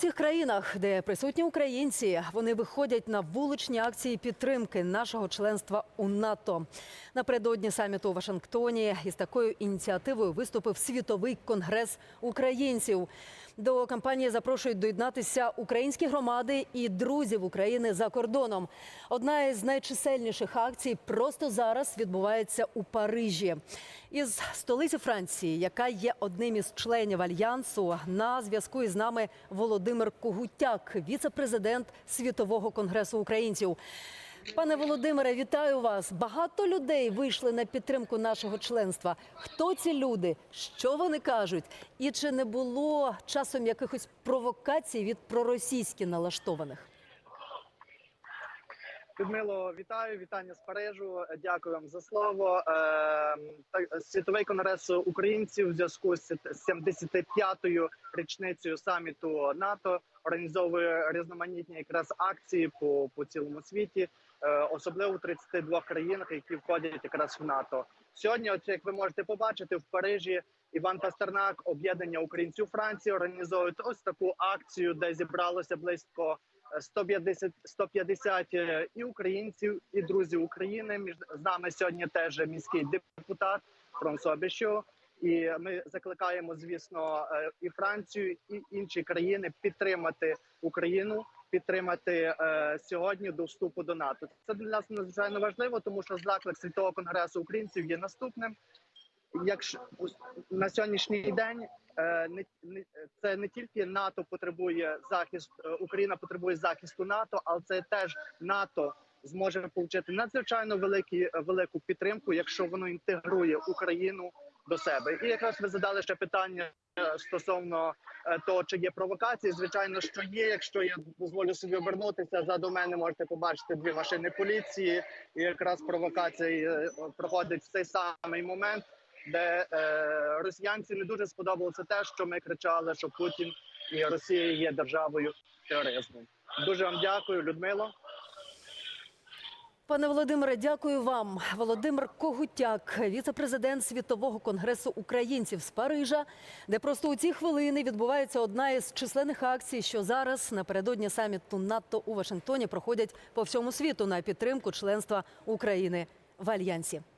усіх країнах, де присутні українці, вони виходять на вуличні акції підтримки нашого членства у НАТО. Напередодні саміту у Вашингтоні із такою ініціативою виступив світовий конгрес українців. До кампанії запрошують доєднатися українські громади і друзів України за кордоном. Одна із найчисельніших акцій просто зараз відбувається у Парижі. Із столиці Франції, яка є одним із членів альянсу, на зв'язку із нами Володимир Когутяк, віце-президент Світового конгресу українців. Пане Володимире, вітаю вас. Багато людей вийшли на підтримку нашого членства. Хто ці люди? Що вони кажуть? І чи не було часом якихось провокацій від проросійськи налаштованих? Людмило, вітаю, вітання з Парижу. Дякую вам за слово. Е, Світовий конгрес українців в зв'язку з 75-ю річницею саміту НАТО організовує різноманітні якраз акції по, по цілому світі, е, особливо в 32 країнах, які входять якраз в НАТО. Сьогодні, от як ви можете побачити, в Парижі Іван Пастернак, об'єднання українців Франції, організовують ось таку акцію, де зібралося близько 150, 150 е, і українців, і друзів України. Між з нами сьогодні теж міський депутат Франсуа Бешо. І ми закликаємо, звісно, е, і Францію, і інші країни підтримати Україну, підтримати е, сьогодні до вступу до НАТО. Це для нас надзвичайно важливо, тому що заклик світового конгресу українців є наступним. Якщо на сьогоднішній день е, не, це не тільки НАТО потребує захист, е, Україна потребує захисту НАТО, але це теж НАТО зможе отримати надзвичайно великі велику підтримку, якщо воно інтегрує Україну до себе. І якраз ви задали ще питання е, стосовно е, того, чи є провокації. Звичайно, що є. Якщо я дозволю собі обернутися ззаду мене, можете побачити дві машини поліції, і якраз провокація е, проходить в цей самий момент де е, росіянці не дуже сподобалося те, що ми кричали, що Путін і Росія є державою тероризму. Дуже вам дякую, Людмило. Пане Володимире, дякую вам. Володимир Когутяк, віце-президент Світового конгресу українців з Парижа, де просто у ці хвилини відбувається одна із численних акцій, що зараз напередодні саміту НАТО у Вашингтоні проходять по всьому світу на підтримку членства України в альянсі.